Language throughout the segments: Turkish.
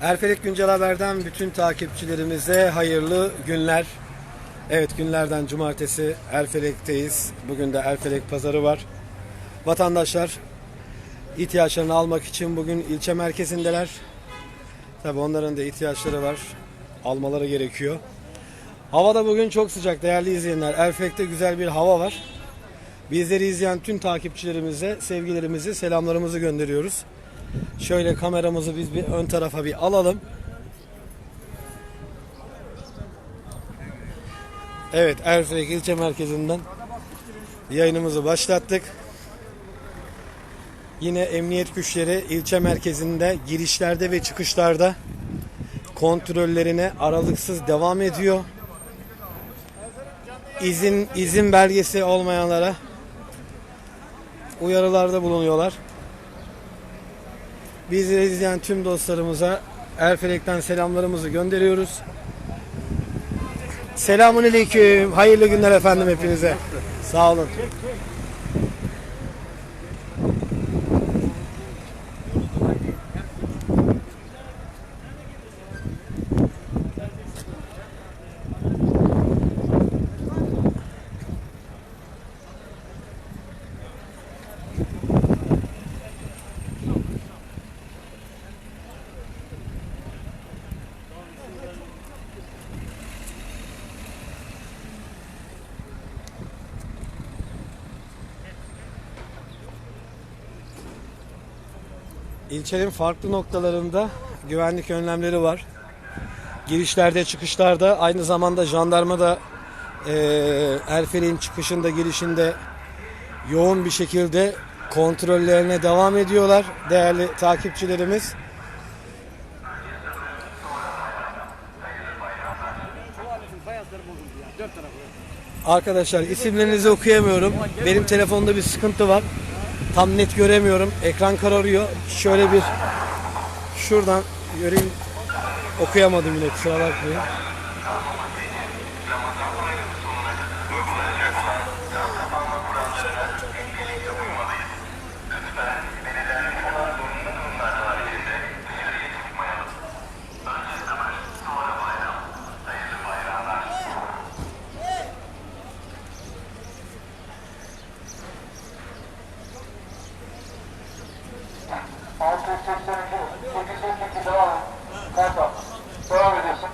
Erfelek Güncel Haber'den bütün takipçilerimize hayırlı günler. Evet günlerden cumartesi Erfelek'teyiz. Bugün de Erfelek pazarı var. Vatandaşlar ihtiyaçlarını almak için bugün ilçe merkezindeler. Tabi onların da ihtiyaçları var. Almaları gerekiyor. Hava da bugün çok sıcak değerli izleyenler. Erfelek'te güzel bir hava var. Bizleri izleyen tüm takipçilerimize sevgilerimizi, selamlarımızı gönderiyoruz. Şöyle kameramızı biz bir ön tarafa bir alalım. Evet Erfelek ilçe merkezinden yayınımızı başlattık. Yine emniyet güçleri ilçe merkezinde girişlerde ve çıkışlarda kontrollerine aralıksız devam ediyor. İzin izin belgesi olmayanlara uyarılarda bulunuyorlar. Bizi izleyen tüm dostlarımıza Erfelek'ten selamlarımızı gönderiyoruz. Selamun Aleyküm. Hayırlı günler efendim hepinize. Sağ olun. İlçenin farklı noktalarında güvenlik önlemleri var. Girişlerde, çıkışlarda aynı zamanda jandarma da eee Erfelek'in çıkışında, girişinde yoğun bir şekilde kontrollerine devam ediyorlar değerli takipçilerimiz. Arkadaşlar isimlerinizi okuyamıyorum. Benim telefonda bir sıkıntı var. Tam net göremiyorum. Ekran kararıyor. Şöyle bir şuradan göreyim. Okuyamadım yine kusura bakmayın. Altı yüz seksen iki, sekiz yüz iki devam et. Kartal. Devam ediyorsun.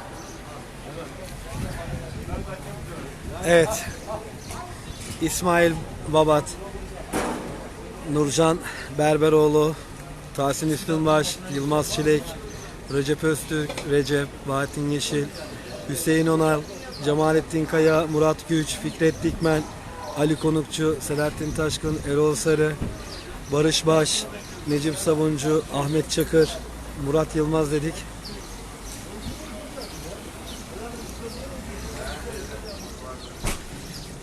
Evet. İsmail Babat, Nurcan Berberoğlu, Tahsin Üstünbaş, Yılmaz Çilek, Recep Öztürk, Recep, Bahattin Yeşil, Hüseyin Onal, Cemalettin Kaya, Murat Güç, Fikret Dikmen, Ali Konukçu, Selahattin Taşkın, Erol Sarı, Barış Baş, Necip Sabuncu, Ahmet Çakır, Murat Yılmaz dedik.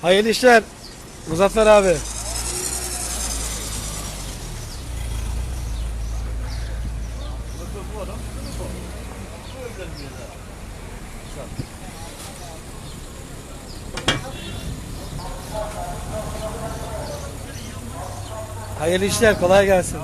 Hayırlı işler. Muzaffer abi. Hayırlı işler, kolay gelsin.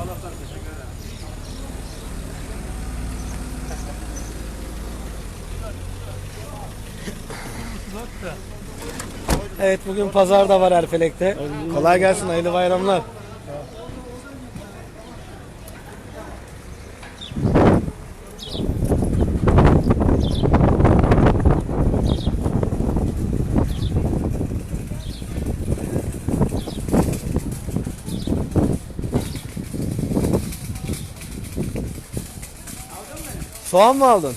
Evet bugün pazar da var Erfelek'te. Kolay gelsin, hayırlı bayramlar. Soğan mı aldın?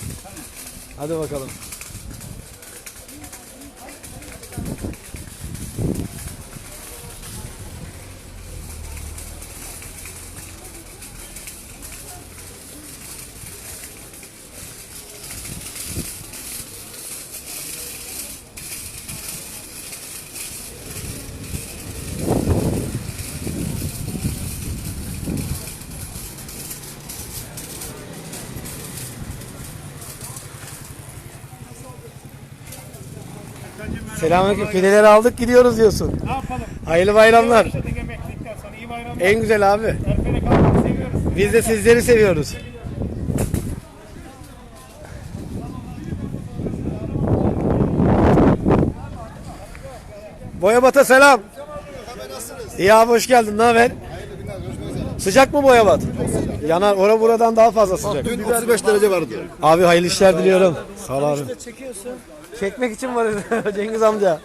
Hadi bakalım. Selamünaleyküm. Fideleri aldık gidiyoruz diyorsun. Ne yapalım? Hayırlı bayramlar. En güzel abi. Biz de sizleri seviyoruz. Boyabat'a selam. İyi abi hoş geldin. Ne haber? Sıcak mı Boyabat? Yanar. Ora buradan daha fazla sıcak. Dün 35 derece vardı. Abi hayırlı işler diliyorum. Sağ ol abi. Çekmek için varız Cengiz amca.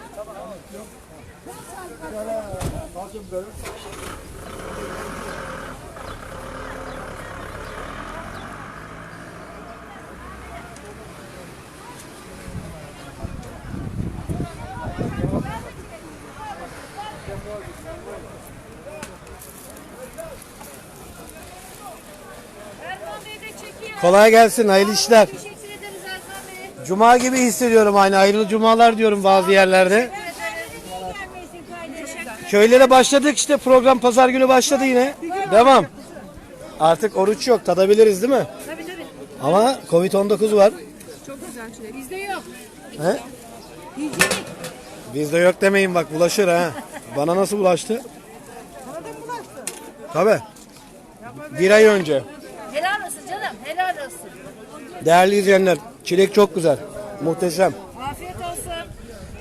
Kolay gelsin. Hayırlı işler. Teşekkür ederiz Erkan Bey. Cuma gibi hissediyorum aynı. Hayırlı cumalar diyorum bazı yerlerde. Niye gelmesin kardeşim? Köylere başladık işte program pazar günü başladı yine. Devam. Artık oruç yok tadabiliriz değil mi? Tabii tabii. Ama Covid-19 var. Çok güzel çilek. Bizde yok. He? Hijyenik. Bizde yok demeyin bak bulaşır ha. Bana nasıl bulaştı? Tabi. Bir ay önce. Canım. Helal olsun. Değerli izleyenler, çilek çok güzel. Muhteşem. Afiyet olsun.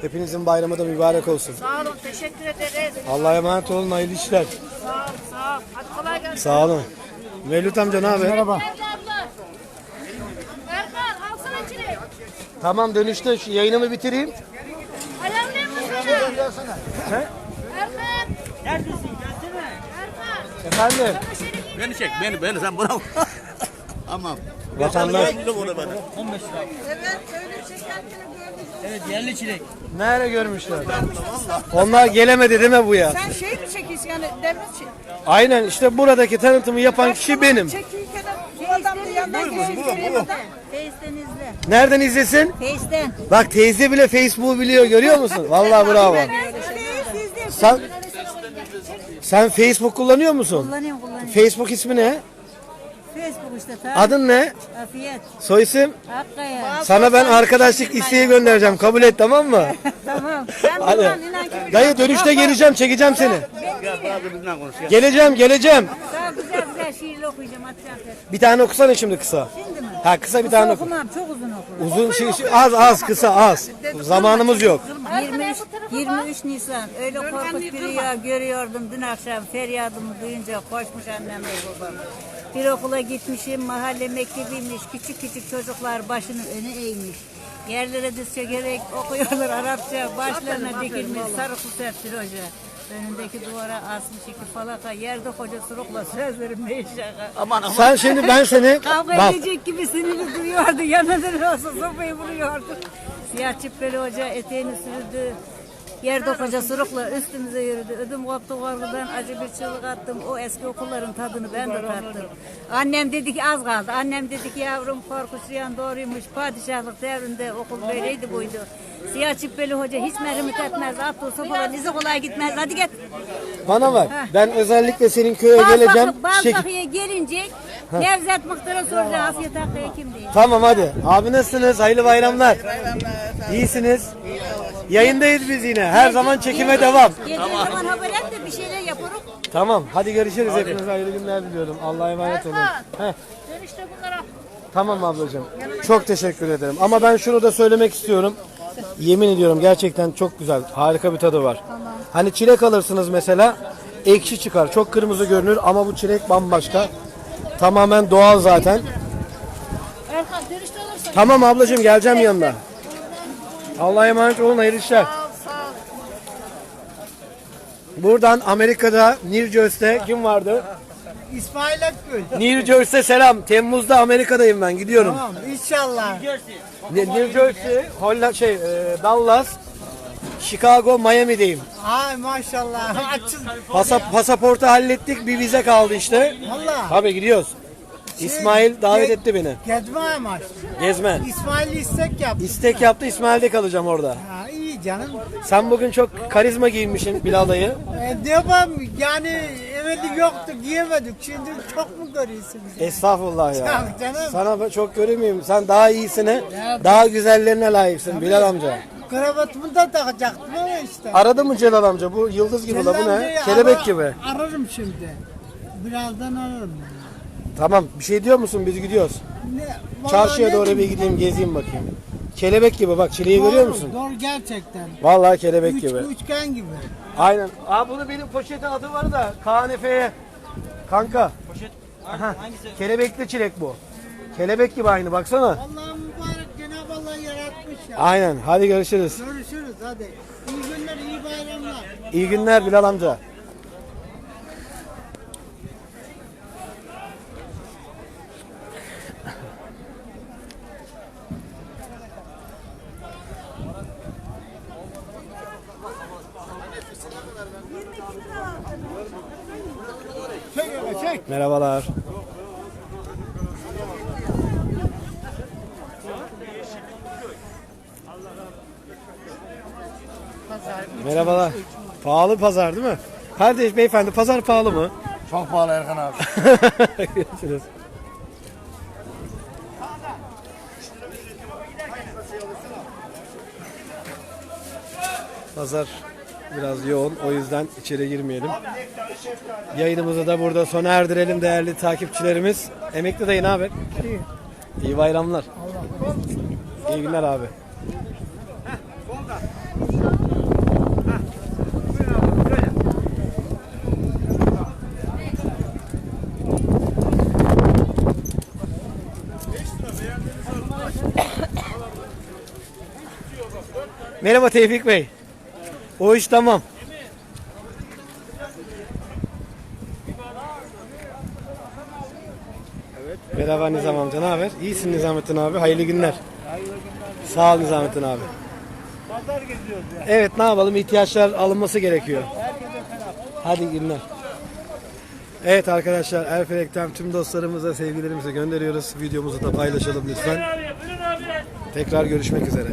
Hepinizin bayramı da mübarek olsun. Sağ olun. Teşekkür ederiz. Allah'a emanet olun, hayırlı işler. Sağ ol. Sağ ol. Hadi kolay gelsin. Sağ olun. Mevlüt amca ne haber? Merhaba. Erkan alsana çilek. Tamam dönüşte şu yayınımı bitireyim. Alarmlayayım mı sana? He? Erkan. Neredesin? Gelsene. Erkan. Efendim, Bana Beni çek beni beni sen buna. Tamam. vatandaş. Evet yerli çilek. Nerede görmüşler? Onlar gelemedi değil mi bu ya? Sen şey mi çekiyorsun yani devlet şey? Aynen işte buradaki tanıtımı yapan kişi benim. Çekiyken bu adam bir yandan geçiyor. Face'den izle. Nereden izlesin? Face'den. Bak teyze bile Facebook'u biliyor görüyor musun? Vallahi bravo. Sen sen Facebook kullanıyor musun? Kullanıyorum kullanıyorum. Facebook ismi ne? Facebook işte ta. Adın ne? Afiyet. Soy isim? Akkaya. Sana ben arkadaşlık isteği göndereceğim. Kabul et tamam mı? Tamam. Ben Hadi. bundan inan ki Dayı dönüşte geleceğim, çekeceğim seni. Konuş. Geleceğim, geleceğim. daha güzel güzel şiirli okuyacağım atacağım. Bir tane okusana şimdi kısa. Şimdi mi? Ha kısa bir tane oku. Okumam çok uzun okurum. Uzun şey, şey- az az kısa az. Zamanımız yok. 23, 23 Nisan öyle korkunç bir rüya görüyordum dün akşam feryadımı duyunca koşmuş annem ve babam. Bir okula gitmişim mahalle mektebiymiş küçük küçük çocuklar başını öne eğmiş. Yerlere diz çökerek okuyorlar Arapça başlarına dikilmiş sarı kuseptir hoca. Önündeki duvara asmış iki falaka yerde koca surukla sözlerim ne şaka. Aman aman. Sen şimdi ben seni Kavga bak edecek gibi sinirli duruyordu. Yanında olsa sopayı vuruyordu. Siyah cübbeli hoca eteğini sürdü. Yerde koca surukla üstümüze yürüdü. Ödüm koptu korkudan acı bir çığlık attım. O eski okulların tadını ben de tattım. Annem dedi ki az kaldı. Annem dedi ki yavrum korku suyan doğruymuş. Padişahlık devrinde okul böyleydi buydu. Siyah cübbeli hoca hiç merhamet etmez. Attığı sopalar izi kolay gitmez. Hadi git. bana bak. Ben özellikle senin köye geleceğim. Çek- Balzakı'ya gelince Nevzat Muhtar'a soracağım. Afiyet Hakkı'ya kim değil. Tamam hadi. Abi nasılsınız? Hayırlı bayramlar. İyisiniz. Yayındayız biz yine. Her zaman çekime devam. Geldiği zaman haber et de bir şeyler yaparım. Tamam. Hadi görüşürüz. Hepinize hayırlı günler diliyorum. Allah'a emanet olun. Heh. Dönüşte bunlara Tamam ablacığım. Çok teşekkür ederim. Ama ben şunu da söylemek istiyorum. Yemin ediyorum gerçekten çok güzel. Harika bir tadı var. Hani çilek alırsınız mesela ekşi çıkar. Çok kırmızı görünür ama bu çilek bambaşka. Tamamen doğal zaten. Erkan dönüşte olursa. Tamam ablacığım geleceğim yanına. Allah'a emanet olun hayırlı işler. Sağ ol sağ ol. Buradan Amerika'da New Jersey'de kim vardı? İsmail Akgül. New Jersey selam. Temmuz'da Amerika'dayım ben gidiyorum. Tamam inşallah. Ne- New Jersey, Holla şey, e, Dallas, Chicago, Miami'deyim. Ay maşallah. Açın. Pasa, pasaportu hallettik, bir vize kaldı işte. Valla. Tabii gidiyoruz. İsmail davet etti beni. Gezme amaç. Gezme. İsmail istek yap. İstek yaptı, İsmail'de kalacağım orada. Ha, iyi canım. Sen bugün çok karizma giyinmişsin Bilal dayı. E, ne yapalım yani evveli yoktu giyemedik. Şimdi çok mu görüyorsun bizi? Estağfurullah ya. Ol canım. Sana çok göremiyorum. Sen daha iyisine, daha güzellerine layıksın Bilal amca. Kravatımı da takacaktım ama işte. Aradı mı Celal amca? Bu yıldız gibi la bu ne? Kelebek gibi. Ararım şimdi. Birazdan ararım. Tamam bir şey diyor musun? Biz gidiyoruz. Ne, vallahi Çarşıya ne doğru bir diyeyim? gideyim gezeyim bakayım. kelebek gibi bak çileği görüyor musun? Doğru gerçekten. Vallahi kelebek Üç, gibi. üçgen gibi. Aynen. Aa bunu benim poşetin adı var da KNF'ye. Kanka. Poşet. Aha, Hangisi? kelebekli çilek bu. Kelebek gibi aynı baksana. Allah'ım mübarek Cenab-ı Allah yaratmış ya. Aynen. Hadi görüşürüz. Görüşürüz hadi. İyi günler, iyi bayramlar. İyi günler Bilal amca. Merhabalar. Merhabalar. Pahalı pazar değil mi? Kardeş beyefendi pazar pahalı mı? Çok pahalı Erkan abi. Görüşürüz. Pazar biraz yoğun o yüzden içeri girmeyelim. Yayınımızı da burada sona erdirelim değerli takipçilerimiz. Emekli dayı ne haber? İyi. İyi bayramlar. İyi günler abi. Merhaba Tevfik Bey. O iş tamam. Merhaba Nizam amca ne haber? İyisin Nizamettin abi. Hayırlı günler. Sağ ol Nizamettin abi. Evet ne yapalım ihtiyaçlar alınması gerekiyor. Hadi günler. Evet arkadaşlar Erfelek'ten tüm dostlarımıza sevgilerimizi gönderiyoruz. Videomuzu da paylaşalım lütfen. Tekrar görüşmek üzere.